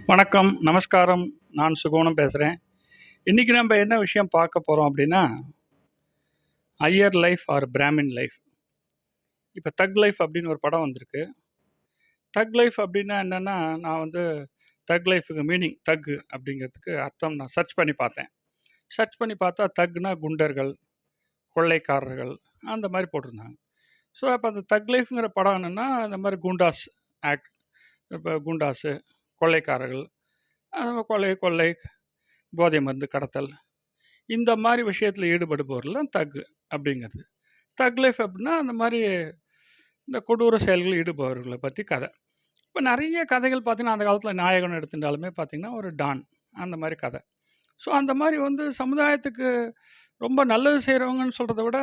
வணக்கம், நமஸ்காரம். நான் சுகோணம் பேசுகிறேன் இன்றைக்கி நம்ம என்ன விஷயம் பார்க்க போகிறோம் அப்படின்னா, Iyer life or Brahmin life. இப்போ தக் லைஃப் அப்படின்னு ஒரு படம் வந்திருக்கு. தக் லைஃப் அப்படின்னா என்னென்னா நான் வந்து தக் லைஃபுக்கு மீனிங் தக் அப்படிங்கிறதுக்கு அர்த்தம் நான் சர்ச் பண்ணி பார்த்தேன். சர்ச் பண்ணி பார்த்தா தக்னா குண்டர்கள், கொள்ளைக்காரர்கள் அந்த மாதிரி போட்டிருந்தாங்க. ஸோ, அப்போ அந்த தக் லைஃப்ங்கிற படம் என்னென்னா இந்த மாதிரி குண்டாஸ் ஆக்ட் இப்போ குண்டாஸு, கொள்ளைக்காரர்கள், கொலை, கொள்ளை, போதை மருந்து கடத்தல் இந்த மாதிரி விஷயத்தில் ஈடுபடுபவர்கள்லாம் தக்கு தக் அப்படிங்கிறது. தக் லைஃப் அப்படின்னா, அந்த மாதிரி இந்த கொடூர செயல்களில் ஈடுபவர்களை பற்றி கதை. இப்போ நிறைய கதைகள் பார்த்திங்கன்னா அந்த காலத்தில் நாயகன் எடுத்துட்டாலுமே பார்த்தீங்கன்னா, ஒரு டான் அந்த மாதிரி கதை. ஸோ, அந்த மாதிரி வந்து சமுதாயத்துக்கு ரொம்ப நல்லது செய்கிறவங்கன்னு சொல்கிறத விட,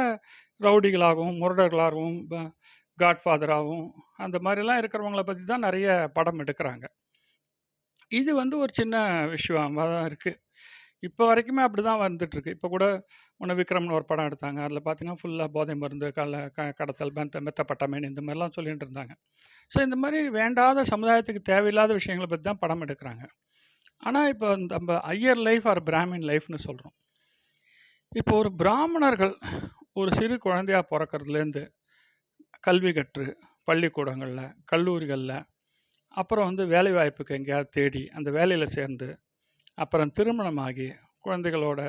ரவுடிகளாகவும், முரடர்களாகவும், காட்ஃபாதராகவும் அந்த மாதிரிலாம் இருக்கிறவங்கள பற்றி தான் நிறைய படம் எடுக்கிறாங்க இது வந்து ஒரு சின்ன விஷயமா தான் இருக்கு. இப்போ வரைக்குமே அப்படிதான் வந்துட்டுருக்கு. இப்போ கூட முன்ன விக்ரம்னு ஒரு படம் எடுத்தாங்க. அதில் பார்த்தீங்கன்னா, ஃபுல்லா போதை மருந்து, கள்ள க கடத்தல், மெத்த மெத்தபட்டமைன் இந்த மாரிலாம் சொல்லிட்டு இருந்தாங்க. ஸோ, இந்த மாரி வேண்டாத சமுதாயத்துக்கு தேவையில்லாத விஷயங்கள பத்தி தான் படம் எடுக்குறாங்க. ஆனா, இப்போ நம்ம ஐயர் லைஃப் ஆர் பிராமின் லைஃப்ன்னு சொல்றோம். இப்போ ஒரு பிராமணர்கள் ஒரு சிறு குழந்தையா பொறக்கறதுலேருந்து, கல்வி கற்று பள்ளிக்கூடங்கள்ல, கல்லூரிகள்ல, அப்புறம் வந்து வேலைவாய்ப்புக்கு எங்கேயாவது தேடி, அந்த வேலையில் சேர்ந்து, அப்புறம் திருமணமாகி, குழந்தைகளோட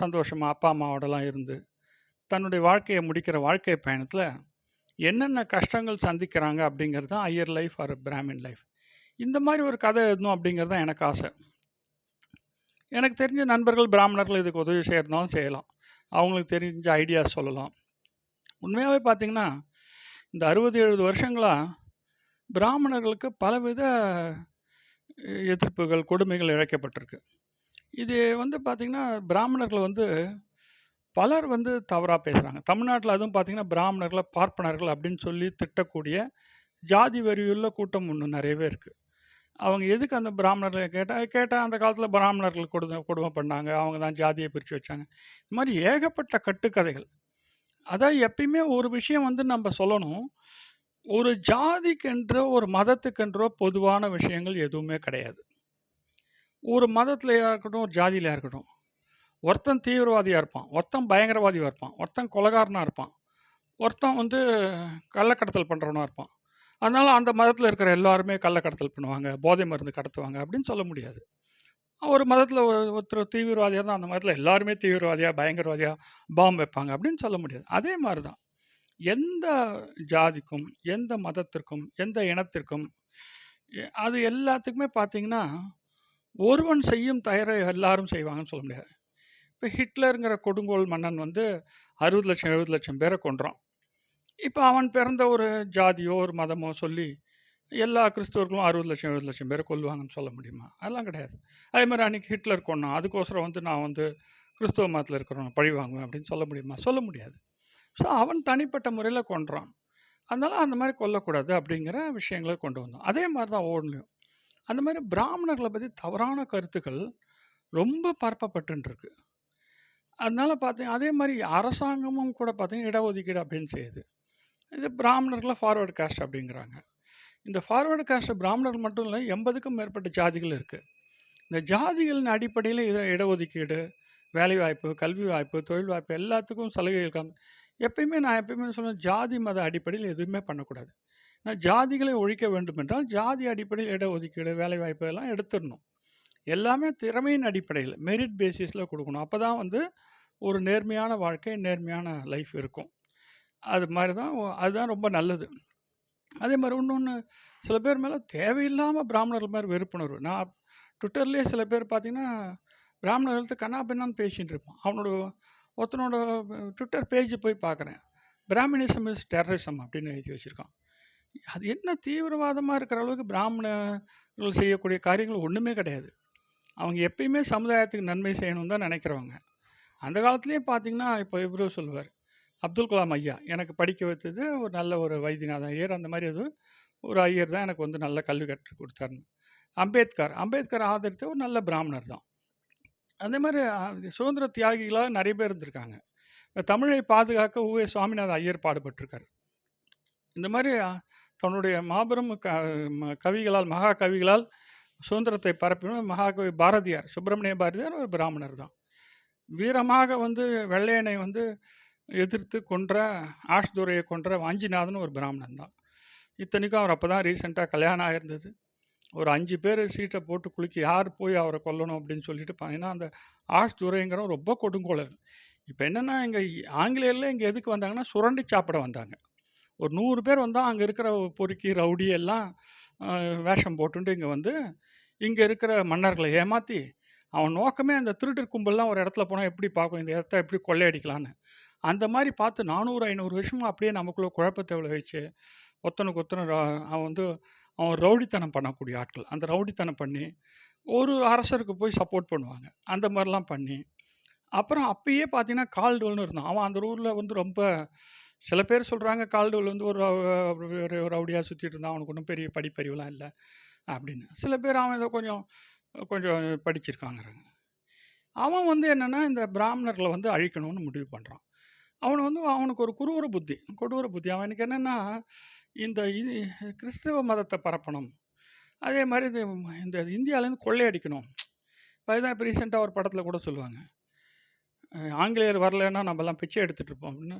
சந்தோஷமாக அப்பா, அம்மாவோடலாம் இருந்து, தன்னுடைய வாழ்க்கையை முடிக்கிற வாழ்க்கை பயணத்தில் என்னென்ன கஷ்டங்கள் சந்திக்கிறாங்க அப்படிங்கிறது தான் Iyer life or Brahmin life. இந்த மாதிரி ஒரு கதை எழுதணும் அப்படிங்கிறது தான் எனக்கு ஆசை. எனக்கு தெரிஞ்ச நண்பர்கள் பிராமணர்கள் இதுக்கு உதவி செய்யறதுனாலும் செய்யலாம். அவங்களுக்கு தெரிஞ்ச ஐடியாஸ் சொல்லலாம். உண்மையாகவே பார்த்தீங்கன்னா, இந்த அறுபது எழுபது வருஷங்களாக பிராமணர்களுக்கு பலவித எதிர்ப்புகள், கொடுமைகள் இழைக்கப்பட்டிருக்கு. இது வந்து பார்த்திங்கன்னா பிராமணர்கள் வந்து பலர் வந்து தவறாக பேசுகிறாங்க தமிழ்நாட்டில் அதுவும் பார்த்தீங்கன்னா, பிராமணர்களை பார்ப்பனர்கள் அப்படின்னு சொல்லி திட்டக்கூடிய ஜாதி வெறியுள்ள கூட்டம் ஒன்று நிறையவே இருக்குது அவங்க எதுக்கு அந்த பிராமணர்களை கேட்டால் கேட்டால் அந்த காலத்தில் பிராமணர்கள் கொடு கொடுமை பண்ணாங்க. அவங்க தான் ஜாதியை பிரித்து வச்சாங்க. இந்த மாதிரி ஏகப்பட்ட கட்டுக்கதைகள். அதான் எப்பயுமே ஒரு விஷயம் வந்து நம்ம சொல்லணும். ஒரு ஜாதிக்கென்றோ, ஒரு மதத்துக்கென்றோ பொதுவான விஷயங்கள் எதுவுமே கிடையாது. ஒரு மதத்துலையாக இருக்கட்டும், ஒரு ஜாதியிலையாக இருக்கட்டும். ஒருத்தன் தீவிரவாதியாக இருப்பான். ஒருத்தன் பயங்கரவாதியாக இருப்பான். ஒருத்தன் கொலகாரனாக இருப்பான். ஒருத்தன் வந்து கள்ளக்கடத்தல் பண்ணுறவனாக இருப்பான். அதனால் அந்த மதத்தில் இருக்கிற எல்லாருமே கள்ளக்கடத்தல் பண்ணுவாங்க, போதை மருந்து கடத்துவாங்க அப்படின்னு சொல்ல முடியாது. ஒரு மதத்தில் ஒருத்தர் தீவிரவாதியாக இருந்தால் அந்த மதத்தில் எல்லாருமே தீவிரவாதியாக பயங்கரவாதியாக பாம்பு வைப்பாங்க அப்படின்னு சொல்ல முடியாது. அதே மாதிரி தான். எந்த ஜாதிக்கும், எந்த மதத்திற்கும், எந்த இனத்திற்கும் எ அது எல்லாத்துக்குமே பார்த்தீங்கன்னா, ஒருவன் செய்யும் தயாரை எல்லாரும் செய்வாங்கன்னு சொல்ல முடியாது. இப்ப ஹிட்லர்ங்கிற கொடுங்கோல் மன்னன் வந்து 60,00,000 70,00,000 பேர கொன்றான். இப்ப அவன் பிறந்த ஒரு ஜாதியோ, ஒரு மதமோ சொல்லி, எல்லா கிறிஸ்தவர்களும் 60,00,000 70,00,000 பேர கொல்லுவாங்கன்னு சொல்ல முடியுமா? அதெல்லாம் கிடையாது. அதே மாரி அன்னைக்கு ஹிட்லர் கொன்னான். அதுக்கோசரம் வந்து நான் வந்து கிறிஸ்தவ மதத்தில் இருக்கிறவன பழி வாங்குவேன் அப்படின்னு சொல்ல முடியுமா? சொல்ல முடியாது. ஸோ, அவன் தனிப்பட்ட முறையில் கொன்றான். அதனால் அந்த மாதிரி கொல்லக்கூடாது அப்படிங்கிற விஷயங்கள கொண்டு வந்தோம். அதே மாதிரி தான் ஒவ்வொன்லயும். அந்த மாதிரி பிராமணர்களை பற்றி தவறான கருத்துக்கள் ரொம்ப பரப்பப்பட்டுருக்கு அதனால் பார்த்தீங்க அதே மாதிரி அரசாங்கமும் கூட பார்த்தீங்கன்னா, இடஒதுக்கீடு அப்படின்னு செய்யுது. இது பிராமணர்களை ஃபார்வர்டு காஸ்ட் அப்படிங்கிறாங்க. இந்த ஃபார்வர்டு காஸ்ட் பிராமணர்கள் மட்டும் இல்லை எண்பதுக்கும் மேற்பட்ட ஜாதிகள் இருக்குது இந்த ஜாதிகளின் அடிப்படையில் இட இடஒதுக்கீடு, வேலைவாய்ப்பு, கல்வி வாய்ப்பு, தொழில் வாய்ப்பு எல்லாத்துக்கும் சலுகைகள் எப்பயுமே நான் எப்பயுமே சொல்லுவேன், ஜாதி மத அடிப்படையில் எதுவுமே பண்ணக்கூடாது. நான் ஜாதிகளை ஒழிக்க வேண்டுமென்றால், ஜாதி அடிப்படையில் இடஒதுக்கீடு, வேலைவாய்ப்பு எல்லாம் எடுத்துடணும் எல்லாமே திறமையின் அடிப்படையில் மெரிட் பேசிஸில் கொடுக்கணும் அப்போ தான் வந்து ஒரு நேர்மையான வாழ்க்கை, நேர்மையான லைஃப் இருக்கும். அது மாதிரி தான் அதுதான் ரொம்ப நல்லது. அதே மாதிரி இன்னொன்று சில பேர் மேலே தேவையில்லாமல் பிராமணர்கள் மாதிரி வெறுப்புணர்வு. நான் ட்விட்டர்லேயே சில பேர் பார்த்திங்கன்னா பிராமணர்களுக்கு கண்ணா பின்னான்னு பேசிகிட்டு இருப்பான். அவனோட ஒருத்தனோட ட்விட்டர் பேஜ் போய் பார்க்குறேன். பிராமினிசம் இஸ் டெரரிசம் அப்படின்னு எழுதி வச்சுருக்கான் அது என்ன தீவிரவாதமாக இருக்கிற அளவுக்கு பிராமணர்கள் செய்யக்கூடிய காரியங்கள் ஒன்றுமே கிடையாது. அவங்க எப்பயுமே சமுதாயத்துக்கு நன்மை செய்யணும்னு தான் நினைக்கிறவங்க அந்த காலத்துலேயும் பார்த்தீங்கன்னா, இப்போ இவரும் சொல்லுவார் அப்துல் கலாம் ஐயா. எனக்கு படிக்க வைத்தது ஒரு நல்ல ஒரு வைத்தியநாதன் ஐயர் அந்த மாதிரி ஏதோ ஒரு ஐயர் தான் எனக்கு வந்து நல்ல கல்வி கற்றுக் கொடுத்தாருன்னு அம்பேத்கர், அம்பேத்கர் ஆதரித்த ஒரு நல்ல பிராமணர் தான். அதே மாதிரி சுதந்திர தியாகிகளாக நிறைய பேர் இருந்திருக்காங்க. தமிழை பாதுகாக்க உ.வே. சுவாமிநாத ஐயர் பாடுபட்டிருக்காரு. இந்த மாதிரி தன்னுடைய மாபெரும் க ம கவிகளால், மகா கவிகளால் சுதந்திரத்தை பரப்பின மகாகவி பாரதியார் சுப்பிரமணிய பாரதியார் ஒரு பிராமணர் தான் வீரமாக வந்து வெள்ளையனை வந்து எதிர்த்து கொன்ற ஆஷ்துரையை கொன்ற வாஞ்சிநாதன் ஒரு பிராமணன் தான் இத்தனைக்கும் அவர் அப்போ தான் ரீசெண்டாக கல்யாணம் ஆயிருந்தது ஒரு அஞ்சு பேர் சீட்டை போட்டு குலுக்கி யார் போய் அவரை கொல்லணும்? அப்படின்னு சொல்லிட்டு பார்த்தீங்கன்னா அந்த ஆஷ் துரைங்கிறவன் ரொம்ப கொடுங்கோலர். இப்போ என்னென்னா இங்கே ஆங்கிலேயரில் இங்கே எதுக்கு வந்தாங்கன்னா சுரண்டி சாப்பிட வந்தாங்க. ஒரு நூறு பேர் வந்தால் அங்கே இருக்கிற பொறுக்கி ரவுடி எல்லாம் வேஷம் போட்டுட்டு இங்கே வந்து இங்கே இருக்கிற மன்னர்களை ஏமாற்றி அவன் நோக்கமே அந்த திருட்டு கும்பல்லாம் ஒரு இடத்துல போனால் எப்படி பார்க்கும்? இந்த இடத்த எப்படி கொள்ளையடிக்கலான்னு அந்த மாதிரி பார்த்து நானூறு ஐநூறு வருஷமும் அப்படியே நமக்குள்ளே குழப்பத்தை விளைவிச்சு ஒத்தனுக்கு ஒத்தனை அவன் வந்து அவன் ரவுடித்தனம் பண்ணக்கூடிய ஆட்கள். அந்த ரவுடித்தனம் பண்ணி ஒரு அரசருக்கு போய் சப்போர்ட் பண்ணுவாங்க. அந்த மாதிரிலாம் பண்ணி அப்புறம் அப்பயே பார்த்தீங்கன்னா கால்டுவல்னு இருந்தான். அவன் அந்த ஊரில் வந்து ரொம்ப சில பேர் சொல்கிறாங்க கால்டுவல் வந்து ஒரு ஒரு ரவுடியாக சுற்றிட்டு இருந்தான். அவனுக்கு ஒன்றும் பெரிய படிப்பறிவுலாம் இல்லை அப்படின்னு. சில பேர் அவன் ஏதோ கொஞ்சம் கொஞ்சம் படிச்சிருக்காங்கிறாங்க. அவன் வந்து என்னென்னா இந்த பிராமணர்களை வந்து அழிக்கணும்னு முடிவு பண்ணுறான் அவன் வந்து அவனுக்கு ஒரு குரூர புத்தி கொடூர புத்தி. அவனுக்கு என்னென்னா இந்த இது கிறிஸ்தவ மதத்தை பரப்பணும். அதே மாதிரி இது இந்த இந்தியாவிலேருந்து கொள்ளையடிக்கணும். இப்போ இதான் இப்போ ரீசெண்டாக ஒரு படத்தில் கூட சொல்லுவாங்க. ஆங்கிலேயர் வரலைன்னா நம்மலாம் பிச்சை எடுத்துகிட்டு இருப்போம் அப்படின்னு.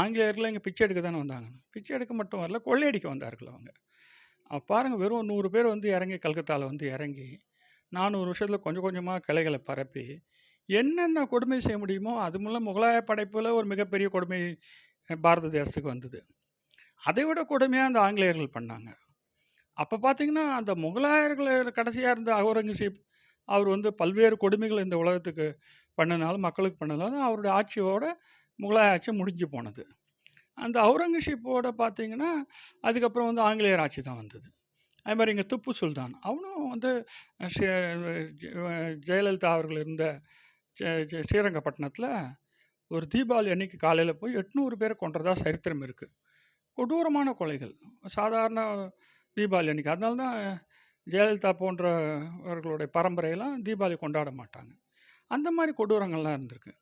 ஆங்கிலேயர்லாம் இங்கே பிச்சை எடுக்க தானே வந்தாங்க. பிச்சை எடுக்க மட்டும் வரல கொள்ளையடிக்க வந்தார்கள் அவங்க. பாருங்கள் வெறும் நூறு பேர் வந்து இறங்கி கல்கத்தாவில் வந்து இறங்கி நானூறு வருஷத்தில் கொஞ்சம் கொஞ்சமாக கிளைகளை பரப்பி என்னென்ன கொடுமை செய்ய முடியுமோ அது மூலம் முகலாய படைப்பில் ஒரு மிகப்பெரிய கொடுமை பாரத தேசத்துக்கு வந்தது. அதை விட கொடுமையாக அந்த ஆங்கிலேயர்கள் பண்ணாங்க. அப்போ பார்த்தீங்கன்னா அந்த முகலாயர்கள் கடைசியாக இருந்த அவுரங்கசீப் அவர் வந்து பல்வேறு கொடுமைகள் இந்த உலகத்துக்கு பண்ணனாலும் மக்களுக்கு பண்ணனாலும் அவருடைய ஆட்சியோட முகலாய ஆட்சி முடிஞ்சு போனது. அந்த அவுரங்கசீப்போட பார்த்தீங்கன்னா அதுக்கப்புறம் வந்து ஆங்கிலேயர் ஆட்சி தான் வந்தது. அதே மாதிரி இங்கே துப்பு சுல்தான். அவனும் வந்து ஜெயலலிதா அவர்கள் இருந்த ஸ்ரீரங்கப்பட்டினத்தில் ஒரு தீபாவளி அன்னைக்கு காலையில் போய் எட்நூறு பேரை கொண்டதாக சரித்திரம் இருக்குது கொடூரமான கொலைகள். சாதாரண தீபாவளி அன்றைக்கி அதனால தான் ஜெயலலிதா போன்றவர்களுடைய பரம்பரையெல்லாம் தீபாவளி கொண்டாட மாட்டாங்க. அந்த மாதிரி கொடூரங்கள்லாம் இருந்திருக்கு.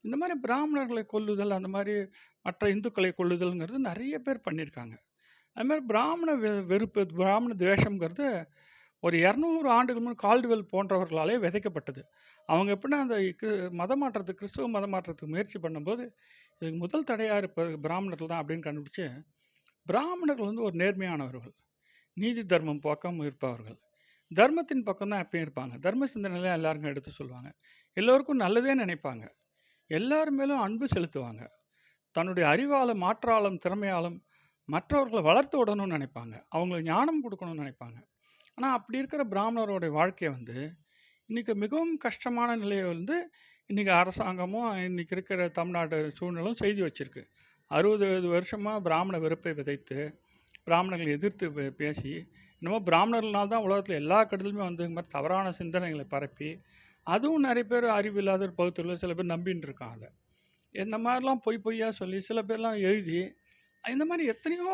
இந்த மாதிரி பிராமணர்களை கொல்லுதல் அந்த மாதிரி மற்ற இந்துக்களை கொல்லுதல்ங்கிறது நிறைய பேர் பண்ணியிருக்காங்க. அதுமாதிரி பிராமண வெ- வெறுப்பு பிராமண துவேஷங்கிறது ஒரு இரநூறு ஆண்டுகள் முன் கால்டுவெல் போன்றவர்களாலே விதைக்கப்பட்டது. அவங்க எப்படின்னா அந்த கிறிஸ்துவ மத மாற்றத்துக்கு கிறிஸ்துவ மதமாற்றத்துக்கு முயற்சி பண்ணும்போது இதுக்கு முதல் தடையாக இருப்பது பிராமணர்கள் தான் அப்படின்னு கண்டுபிடிச்சி பிராமணர்கள் வந்து ஒரு நேர்மையானவர்கள். நீதி தர்மம் பக்கம் இருப்பவர்கள். தர்மத்தின் பக்கம் தான் எப்பயும் இருப்பாங்க. தர்ம சிந்தனையில எல்லாருக்கும் எடுத்து சொல்லுவாங்க. எல்லோருக்கும் நல்லதே நினைப்பாங்க. எல்லார் மேலும் அன்பு செலுத்துவாங்க. தன்னுடைய அறிவாலும் மாற்றாலும் திறமையாலும் மற்றவர்களை வளர்த்து விடணும்னு நினைப்பாங்க. அவங்களுக்கு ஞானம் கொடுக்கணும்னு நினைப்பாங்க. ஆனால் அப்படி இருக்கிற பிராமணரோடைய வாழ்க்கையை வந்து இன்றைக்கி மிகவும் கஷ்டமான நிலையை வந்து இன்றைக்கி அரசாங்கமும் இன்றைக்கி இருக்கிற தமிழ்நாடு சூழ்நிலும் செய்து வச்சுருக்கு. அறுபது வருஷமாக பிராமண வெறுப்பை விதைத்து பிராமணர்களை எதிர்த்து பே- பேசி என்னமோ பிராமணர்களால் தான் உலகத்தில் எல்லா கெடுதலுமே வந்து இந்த மாதிரி தவறான சிந்தனைகளை பரப்பி அதுவும் நிறைய பேர் அறிவில்லாத பகுத்தறிவில் சில பேர் நம்பின்னு இருக்காங்க அதை. இந்த மாதிரிலாம் பொய் பொய்யா சொல்லி சில பேர்லாம் எழுதி இந்த மாதிரி எத்தனையோ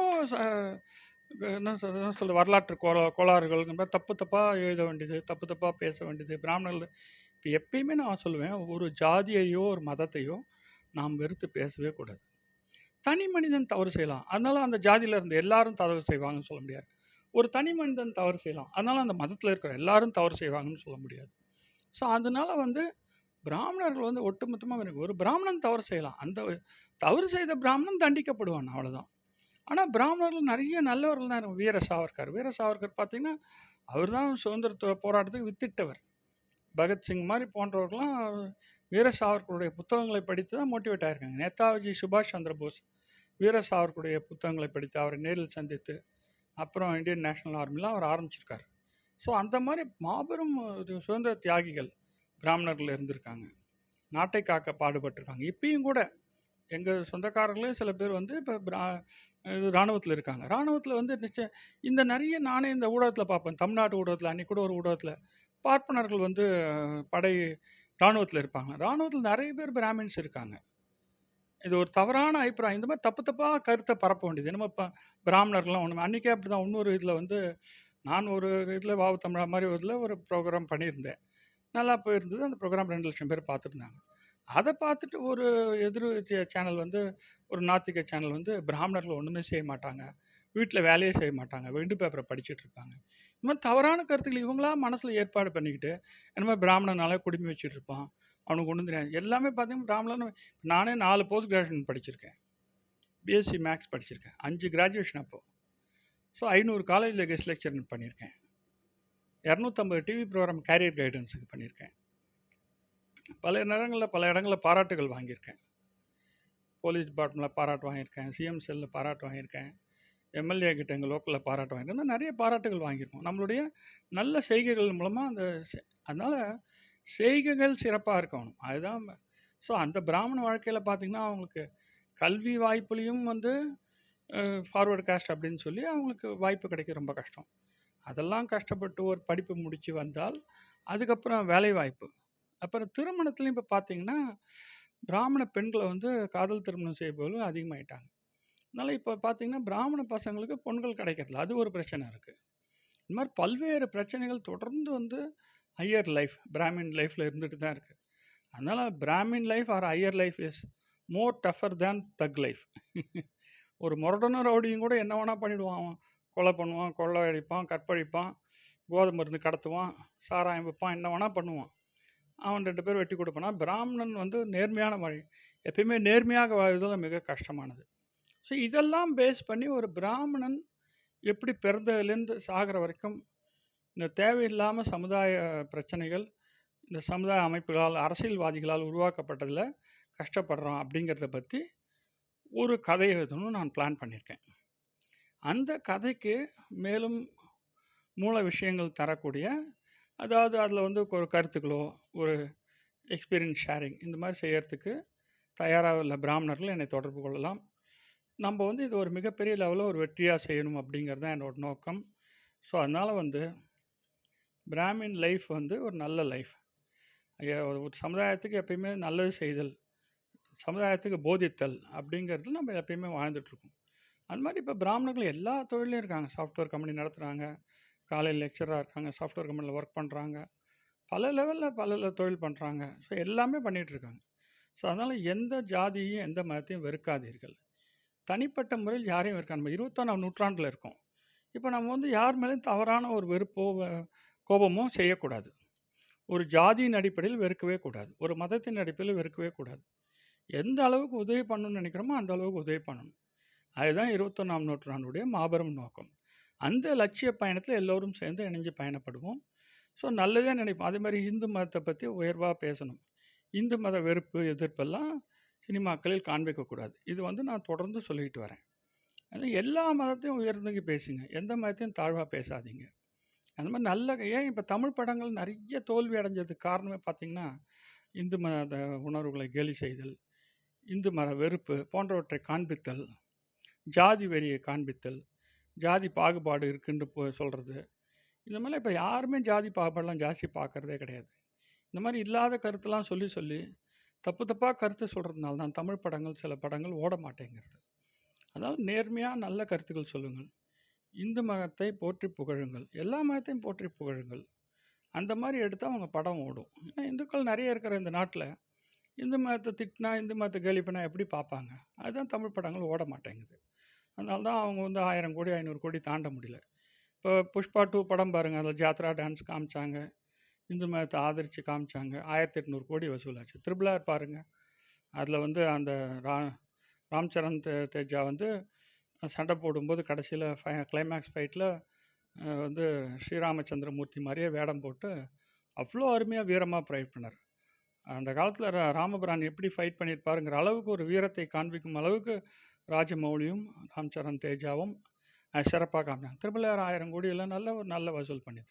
என்ன சொல் என்ன வரலாற்று கோளா கோளாறுகள் இந்த மாதிரி தப்பு தப்பாக எழுத வேண்டியது தப்பு தப்பாக பேச வேண்டியது பிராமணர்கள் இப்போ எப்பயுமே நான் சொல்லுவேன் ஒரு ஜாதியையோ ஒரு மதத்தையோ நாம் வெறுத்து பேசவே கூடாது. தனி மனிதன் தவறு செய்யலாம். அதனால் அந்த ஜாதியில் இருந்த எல்லாரும் தவறு செய்வாங்கன்னு சொல்ல முடியாது. ஒரு தனி மனிதன் தவறு செய்யலாம். அதனால் அந்த மதத்தில் இருக்கிற எல்லாரும் தவறு செய்வாங்கன்னு சொல்ல முடியாது. ஸோ அதனால் வந்து பிராமணர்கள் வந்து ஒட்டுமொத்தமாக எனக்கு ஒரு பிராமணன் தவறு செய்யலாம். அந்த தவறு செய்த பிராமணன் தண்டிக்கப்படுவான் அவ்வளோதான் ஆனால் பிராமணர்கள் நிறைய நல்லவர்கள் தான் வீர சாவர்கர். வீர சாவர்கர் பார்த்திங்கன்னா அவர் தான் சுதந்திர போராட்டத்துக்கு வித்திட்டவர். பகத்சிங் மாதிரி போன்றவர்கள்லாம் வீர சாவர்கருடைய புத்தகங்களை படித்து தான் மோட்டிவேட் ஆயிருக்காங்க. நேதாஜி சுபாஷ் சந்திர போஸ் வீர சாவர்கருடைய புத்தகங்களை படித்து அவரை நேரில் சந்தித்து அப்புறம் இந்தியன் நேஷனல் ஆர்மிலாம் அவர் ஆரம்பிச்சிருக்காரு. ஸோ அந்த மாதிரி மாபெரும் சுதந்திர தியாகிகள் பிராமணர்கள் இருந்திருக்காங்க. நாட்டை காக்க பாடுபட்டிருக்காங்க. இப்பயும் கூட எங்கள் சொந்தக்காரர்களே சில பேர் வந்து இப்போ பிரா இது இராணுவத்தில் இருக்காங்க. இராணுவத்தில் வந்து நிச்சயம் இந்த நிறைய நானே இந்த ஊடகத்தில் பார்ப்பேன். தமிழ்நாட்டு ஊடகத்தில் அன்றைக்கூட ஒரு ஊடகத்தில் பார்ப்பனர்கள் வந்து படை இராணுவத்தில் இருப்பாங்க. இராணுவத்தில் நிறைய பேர் பிராமின்ஸ் இருக்காங்க. இது ஒரு தவறான அபிப்பிராயம். இந்த மாதிரி தப்பு தப்பாக கருத்தை பரப்ப வேண்டியது. என்னமோ இப்போ பிராமணர்கள்லாம் ஒன்று அன்றைக்கே அப்படி தான் இன்னொரு இதில் வந்து நான் ஒரு இதில் வாவு தமிழா மாதிரி ஒரு இதில் ஒரு ப்ரோக்ராம் பண்ணியிருந்தேன். நல்லா போயிருந்தது. அந்த ப்ரோக்ராம் ரெண்டு லட்சம் பேர் பார்த்துருந்தாங்க. அதை பார்த்துட்டு ஒரு எதிர் சேனல் வந்து ஒரு நாத்திக சேனல் வந்து பிராமணர்கள் ஒன்றுமே செய்ய மாட்டாங்க. வீட்டில் வேலையே செய்ய மாட்டாங்க. விண்டு பேப்பரை படிச்சுட்டு இருப்பாங்க. இந்த மாதிரி தவறான கருத்துக்களை இவங்களா மனசில் ஏற்பாடு பண்ணிக்கிட்டு என்னமோ பிராமணனால குடும்பி வச்சுட்டு இருப்பான் அவனுக்கு ஒன்றும் தெரியாது. எல்லாமே பார்த்தீங்கன்னா பிராமணன் நானே நாலு போஸ்ட் கிராஜுவேஷன் படிச்சிருக்கேன். பிஎஸ்சி மேக்ஸ் படிச்சிருக்கேன். அஞ்சு கிராஜுவேஷன் அப்போது ஸோ ஐநூறு காலேஜில் கெஸ்ட் லெக்சர் பண்ணியிருக்கேன் இரநூத்தம்பது டிவி ப்ரோக்ராம் கேரியர் கைடன்ஸுக்கு பண்ணியிருக்கேன் பல நேரங்களில் பல இடங்களில் பாராட்டுகள் வாங்கியிருக்கேன். போலீஸ் டிபார்ட்மெண்ட்டில் பாராட்டு வாங்கியிருக்கேன். சிஎம் செல்லில் பாராட்டு வாங்கியிருக்கேன். எம்எல்ஏ கிட்ட எங்கள் லோக்கலில் பாராட்டு வாங்கியிருக்கேன் நிறைய பாராட்டுகள் வாங்கியிருக்கோம். நம்மளுடைய நல்ல செய்கைகள் மூலமாக அந்த செ- செய்கைகள் சிறப்பாக இருக்கணும். அதுதான் ஸோ அந்த பிராமண வாழ்க்கையில் பார்த்திங்கன்னா அவங்களுக்கு கல்வி வாய்ப்புலேயும் வந்து ஃபார்வர்டு காஸ்ட் அப்படின்னு சொல்லி அவங்களுக்கு வாய்ப்பு கிடைக்க ரொம்ப கஷ்டம். அதெல்லாம் கஷ்டப்பட்டு ஒரு படிப்பு முடித்து வந்தால் அதுக்கப்புறம் வேலை வாய்ப்பு அப்புறம் திருமணத்துலேயும் இப்போ பார்த்திங்கன்னா பிராமண பெண்களை வந்து காதல் திருமணம் செய்பவர்கள் அதிகமாயிட்டாங்க. அதனால் இப்போ பார்த்தீங்கன்னா பிராமண பசங்களுக்கு பொண்கள் கிடைக்கிறதில்ல அது ஒரு பிரச்சனை இருக்குது இந்த மாதிரி பல்வேறு பிரச்சனைகள் தொடர்ந்து வந்து ஹையர் லைஃப் பிராமின் லைஃப்பில் இருந்துட்டு தான் இருக்குது அதனால் Brahmin life or Iyer life is more tougher than thug life ஒரு முரடன ரவுடியும் கூட என்ன வேணால் பண்ணிவிடுவான் அவன். கொலை பண்ணுவான் கொள்ளை அடிப்பான் கற்பழிப்பான் கோதை மருந்து கடத்துவான் சாராயம் விற்பான் என்ன வேணால் பண்ணுவான். அவன் ரெண்டு பேர் வெட்டி கொடுப்பானா பிராமணன் வந்து நேர்மையான வழி எப்பயுமே நேர்மையாக வாழ்வதில் மிக கஷ்டமானது. ஸோ இதெல்லாம் பேஸ் பண்ணி ஒரு பிராமணன் எப்படி பிறந்ததுலேருந்து சாகிற வரைக்கும் இந்த தேவையில்லாமல் சமுதாய பிரச்சனைகள் இந்த சமுதாய அமைப்புகளால் அரசியல்வாதிகளால் உருவாக்கப்பட்டதில் கஷ்டப்படுறோம் அப்படிங்கிறத பற்றி ஒரு கதை எழுதணும்னு நான் பிளான் பண்ணியிருக்கேன். அந்த கதைக்கு மேலும் மூல விஷயங்கள் தரக்கூடிய அதாவது அதில் வந்து ஒரு கருத்துக்களோ ஒரு எக்ஸ்பீரியன்ஸ் ஷேரிங் இந்த மாதிரி செய்கிறதுக்கு தயாராக உள்ள பிராமணர்கள் என்னை தொடர்பு கொள்ளலாம். நம்ம வந்து இது ஒரு மிகப்பெரிய லெவலில் ஒரு வெற்றியாக செய்யணும் அப்படிங்கிறது தான் என்னோட நோக்கம். ஸோ அதனால் வந்து பிராமின் லைஃப் வந்து ஒரு நல்ல லைஃப். ஒரு சமுதாயத்துக்கு எப்பயுமே நல்லது செய்தல் சமுதாயத்துக்கு போதித்தல் அப்படிங்கிறது நம்ம எப்பயுமே வாழ்ந்துட்டுருக்கோம். அது மாதிரி இப்போ பிராமணர்கள் எல்லா தொழிலையும் இருக்காங்க. சாஃப்ட்வேர் கம்பெனி நடத்துகிறாங்க காலையில் லெக்சராக இருக்காங்க. சாஃப்ட்வேர் கம்பெனியில் ஒர்க் பண்ணுறாங்க பல லெவலில் பல தொழில் பண்ணுறாங்க ஸோ எல்லாமே பண்ணிட்டு இருக்காங்க ஸோ அதனால் எந்த ஜாதியையும் எந்த மதத்தையும் வெறுக்காதீர்கள். தனிப்பட்ட முறையில் யாரையும் வெறுக்க நம்ம இருபத்தொன்னாம் நூற்றாண்டில் இருக்கோம். இப்போ நம்ம வந்து யார் மேலேயும் தவறான ஒரு வெறுப்போ கோபமோ செய்யக்கூடாது. ஒரு ஜாதியின் அடிப்படையில் வெறுக்கவே கூடாது. ஒரு மதத்தின் அடிப்படையில் வெறுக்கவே கூடாது. எந்த அளவுக்கு உதவி பண்ணணும்னு நினைக்கிறோமோ அந்த அளவுக்கு உதவி பண்ணணும். அதுதான் இருபத்தொன்னாம் நூற்றாண்டுடைய மாபெரும் நோக்கம். அந்த லட்சிய பயணத்தில் எல்லோரும் சேர்ந்து இணைஞ்சு பயணப்படுவோம். ஸோ நல்லதே நினைப்போம். அதே மாதிரி இந்து மதத்தை பற்றி உயர்வாக பேசணும். இந்து மத வெறுப்பு எதிர்ப்பெல்லாம் சினிமாக்களில் காண்பிக்கக்கூடாது. இது வந்து நான் தொடர்ந்து சொல்லிக்கிட்டு வரேன். அது எல்லா மதத்தையும் உயர்ந்துங்க பேசுங்க. எந்த மதத்தையும் தாழ்வாக பேசாதீங்க. அந்த மாதிரி நல்ல ஏன் இப்போ தமிழ் படங்கள் நிறைய தோல்வி அடைஞ்சதுக்கு காரணமே பார்த்தீங்கன்னா இந்து மத உணர்வுகளை கேலி செய்தல் இந்து மத வெறுப்பு போன்றவற்றை காண்பித்தல் ஜாதி வெறியை காண்பித்தல் ஜாதி பாகுபாடு இருக்குன்னு போ சொல்கிறது இந்த மாதிரிலாம் இப்போ யாருமே ஜாதி பாகுபாடெலாம் ஜாஸ்தி பார்க்குறதே கிடையாது. இந்த மாதிரி இல்லாத கருத்தெல்லாம் சொல்லி சொல்லி தப்பு தப்பாக கருத்து சொல்கிறதுனால தான் தமிழ் படங்கள் சில படங்கள் ஓட மாட்டேங்கிறது. அதாவது நேர்மையாக நல்ல கருத்துக்கள் சொல்லுங்கள். இந்து மதத்தை போற்றி புகழுங்கள். எல்லா மதத்தையும் போற்றி புகழுங்கள். அந்த மாதிரி எடுத்தால் அவங்க படம் ஓடும். ஏன்னா இந்துக்கள் நிறைய இருக்கிற இந்த நாட்டில் இந்து மதத்தை திட்டினா இந்து மதத்தை கேலி எப்படி பார்ப்பாங்க? அதுதான் தமிழ் படங்கள் ஓட மாட்டேங்குது. அதனால தான் அவங்க வந்து ஆயிரம் கோடி ஐநூறு கோடி தாண்ட முடியல. இப்போ புஷ்பா டூ படம் பாருங்கள் அதில் ஜாத்ரா டான்ஸ் காமிச்சாங்க. இந்து மதத்தை ஆதரித்து காமிச்சாங்க. ஆயிரத்தி எட்நூறு கோடி வசூலாச்சு. திருபிளார் பாருங்கள் அதில் வந்து அந்த ரா ராம் சரண் தே- தேஜா வந்து சண்டை போடும்போது கடைசியில் ஃபை கிளைமேக்ஸ் ஃபைட்டில் வந்து ஸ்ரீராமச்சந்திரமூர்த்தி மாதிரியே வேடம் போட்டு அவ்வளோ அருமையாக வீரமாக ப்ரைட் பண்ணார். அந்த காலத்தில் ராமபிரான் எப்படி ஃபைட் பண்ணியிருப்பாருங்கிற அளவுக்கு ஒரு வீரத்தை காண்பிக்கும் அளவுக்கு ராஜமௌலியும் ராம் சரண் தேஜாவும் சிறப்பாக காமிச்சாங்க. திருபிள்ளையார் ஆயிரம் கோடியெல்லாம் நல்ல ஒரு நல்ல வசூல் பண்ணிது.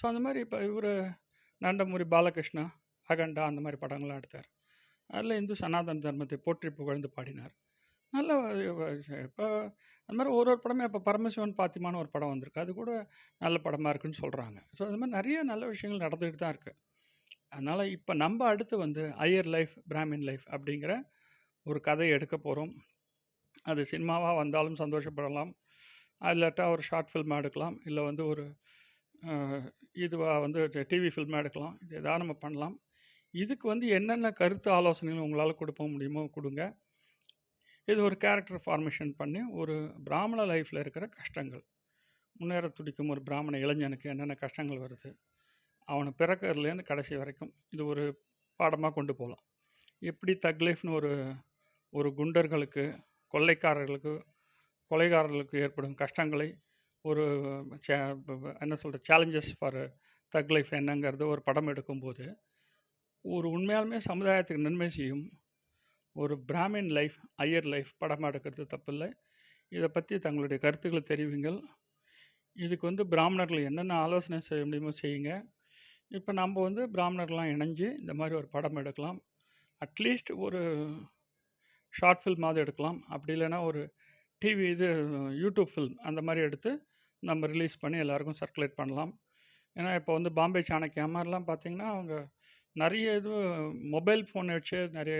ஸோ அந்த மாதிரி இப்போ இவர் நண்டமுரி பாலகிருஷ்ணா அகண்டா அந்த மாதிரி படங்கள்லாம் எடுத்தார். அதில் இந்து சனாதன தர்மத்தை போற்றி புகழ்ந்து பாடினார். நல்ல இப்போ அந்த மாதிரி ஒரு ஒரு படமே இப்போ பரமசிவன் பாத்திமான ஒரு படம் வந்திருக்கு. அது கூட நல்ல படமாக இருக்குன்னு சொல்கிறாங்க ஸோ அது மாதிரி நிறைய நல்ல விஷயங்கள் நடந்துக்கிட்டு தான் இருக்குது அதனால் இப்போ நம்ம அடுத்து வந்து ஐயர் லைஃப் பிராமின் லைஃப் அப்படிங்கிற ஒரு கதையை எடுக்க போகிறோம் அது சினிமாவாக வந்தாலும் சந்தோஷப்படலாம். இல்லாட்டா ஒரு ஷார்ட் ஃபில்மாக எடுக்கலாம். இல்லை வந்து ஒரு இதுவாக வந்து டிவி ஃபில்மாக எடுக்கலாம். இது எதாவது நம்ம பண்ணலாம். இதுக்கு வந்து என்னென்ன கருத்து ஆலோசனைகள் உங்களால் கொடுக்க முடியுமோ கொடுங்க. இது ஒரு கேரக்டர் ஃபார்மேஷன் பண்ணி ஒரு பிராமண லைஃப்பில் இருக்கிற கஷ்டங்கள். முன்னேற துடிக்கும் ஒரு பிராமண இளைஞனுக்கு என்னென்ன கஷ்டங்கள் வருது அவனை பிறக்கிறதுலேருந்து கடைசி வரைக்கும் இது ஒரு பாடமாக கொண்டு போகலாம் எப்படி தக் லைஃப்னு ஒரு ஒரு குண்டர்களுக்கு கொள்ளைக்காரர்களுக்கு கொலைகாரர்களுக்கு ஏற்படும் கஷ்டங்களை ஒரு சே- என்ன சொல்கிற சேலஞ்சஸ் ஃபார் தக் லைஃப் என்னங்கிறது ஒரு படம் எடுக்கும்போது ஒரு உண்மையாலுமே சமுதாயத்துக்கு நன்மை செய்யும் ஒரு பிராமின் லைஃப் ஐயர் லைஃப் படமாக எடுக்கிறது தப்பில்லை. இதை பற்றி தங்களுடைய கருத்துக்களை தெரிவிங்கள். இதுக்கு வந்து பிராமணர்கள் என்னென்ன ஆலோசனை செய்ய முடியுமோ செய்யுங்க. இப்போ நம்ம வந்து பிராமணர்கள்லாம் இணைஞ்சு இந்த மாதிரி ஒரு படம் எடுக்கலாம். அட்லீஸ்ட் ஒரு ஷார்ட் ஃபில்மாவது எடுக்கலாம். அப்படி இல்லைன்னா ஒரு டிவி இது யூடியூப் ஃபில்ம் அந்த மாதிரி எடுத்து நம்ம ரிலீஸ் பண்ணி எல்லாருக்கும் சர்க்குலேட் பண்ணலாம். ஏன்னா இப்போ வந்து பாம்பே சாணக்கியா மாதிரிலாம் பார்த்தீங்கன்னா அவங்க நிறைய இது மொபைல் ஃபோன் வச்சு நிறைய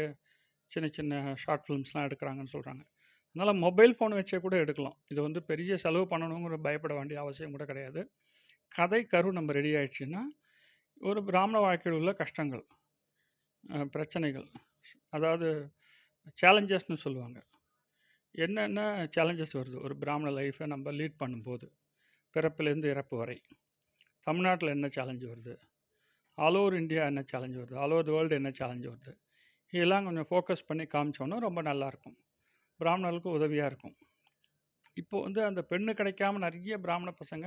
சின்ன சின்ன ஷார்ட் ஃபிலிம்ஸ்லாம் எடுக்கிறாங்கன்னு சொல்கிறாங்க அதனால் மொபைல் ஃபோன் வச்சே கூட எடுக்கலாம். இது வந்து பெரிய செலவு பண்ணணுங்கிற பயப்பட வேண்டிய அவசியம் கூட கிடையாது. கதை கரு நம்ம ரெடி ஆயிடுச்சுன்னா ஒரு பிராமண வாழ்க்கையில் உள்ள கஷ்டங்கள் பிரச்சனைகள் அதாவது சேலஞ்சஸ்னு சொல்லுவாங்க. என்னென்ன சேலஞ்சஸ் வருது? ஒரு பிராமண லைஃப்பை நம்ம லீட் பண்ணும்போது. பிறப்பிலேருந்து இறப்பு வரை. தமிழ்நாட்டில் என்ன சேலஞ்சு வருது? ஆல் ஓவர் இந்தியா என்ன சேலஞ்சு வருது? ஆல் ஓவர் வேர்ல்டு என்ன சேலஞ்சு வருது? இதெல்லாம் கொஞ்சம் ஃபோக்கஸ் பண்ணி காமிச்சோன்னா ரொம்ப நல்லாயிருக்கும் பிராமணர்களுக்கு உதவியாக இருக்கும். இப்போ வந்து அந்த பெண்ணு கிடைக்காம நிறைய பிராமண பசங்க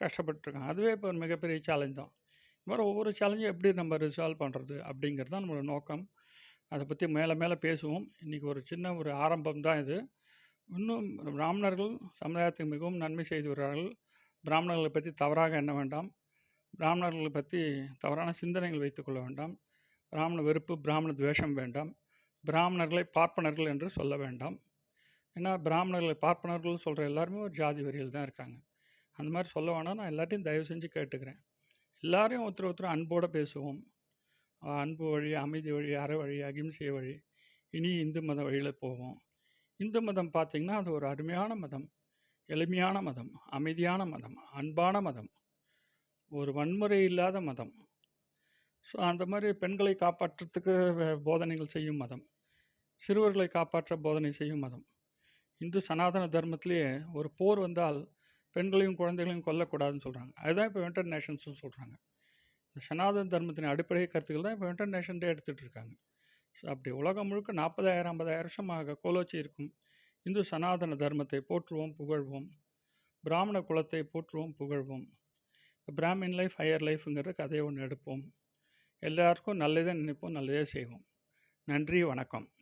கஷ்டப்பட்டுருக்காங்க அதுவே இப்போ ஒரு மிகப்பெரிய சேலஞ்ச் தான். இது மாதிரி ஒவ்வொரு சேலஞ்சும் எப்படி நம்ம ரிசால்வ் பண்ணுறது அப்படிங்கிறது தான் நம்மளோட நோக்கம். அதை பற்றி மேலே மேலே பேசுவோம். இன்றைக்கி ஒரு சின்ன ஒரு ஆரம்பம் தான் இது. இன்னும் பிராமணர்கள் சமுதாயத்துக்கு மிகவும் நன்மை செய்து வருகிறார்கள். பிராமணர்களை பற்றி தவறாக எண்ண வேண்டாம். பிராமணர்களை பற்றி தவறான சிந்தனைகள் வைத்துக்கொள்ள வேண்டாம். பிராமண வெறுப்பு பிராமண துவேஷம் வேண்டாம். பிராமணர்களை பார்ப்பனர்கள் என்று சொல்ல வேண்டாம். ஏன்னா பிராமணர்களை பார்ப்பனர்கள் சொல்கிற எல்லாருமே ஒரு ஜாதி வரியில் தான் இருக்காங்க. அந்த மாதிரி சொல்ல வேணாம். நான் எல்லாத்தையும் தயவு செஞ்சு கேட்டுக்கிறேன். எல்லாரையும் ஒருத்தர் ஒருத்தர் அன்போடு பேசுவோம். அன்பு வழி அமைதி வழி அற வழி அகிம்சை வழி இனி இந்து மத வழியில் போவோம். இந்து மதம் பார்த்திங்கன்னா அது ஒரு அருமையான மதம். எளிமையான மதம் அமைதியான மதம் அன்பான மதம் ஒரு வன்முறை இல்லாத மதம். ஸோ அந்த மாதிரி பெண்களை காப்பாற்றுறதுக்கு போதனைகள் செய்யும் மதம். சிறுவர்களை காப்பாற்ற போதனை செய்யும் மதம். இந்து சனாதன தர்மத்திலேயே ஒரு போர் வந்தால் பெண்களையும் குழந்தைகளையும் கொல்லக்கூடாதுன்னு சொல்கிறாங்க அதுதான் இப்போ வெண்டர் நேஷன்ஸும் சொல்கிறாங்க இந்த சனாதன தர்மத்தின் அடிப்படை கருத்துக்கள் தான் இப்போ வெண்டர் நேஷன் டே எடுத்துகிட்டு இருக்காங்க. ஸோ அப்படி உலகம் முழுக்க நாற்பதாயிரம் ஐம்பதாயிரம் வருஷமாக கோலோச்சி இருக்கும். இந்து சனாதன தர்மத்தை போற்றுவோம் புகழ்வோம். பிராமண குலத்தை போற்றுவோம் புகழ்வோம். பிராமின் லைஃப் ஹையர் லைஃப்ங்கிற கதையை ஒன்று எடுப்போம். எல்லாருக்கும் நல்லதே நினைப்போம் நல்லதே செய்வோம். நன்றி வணக்கம்.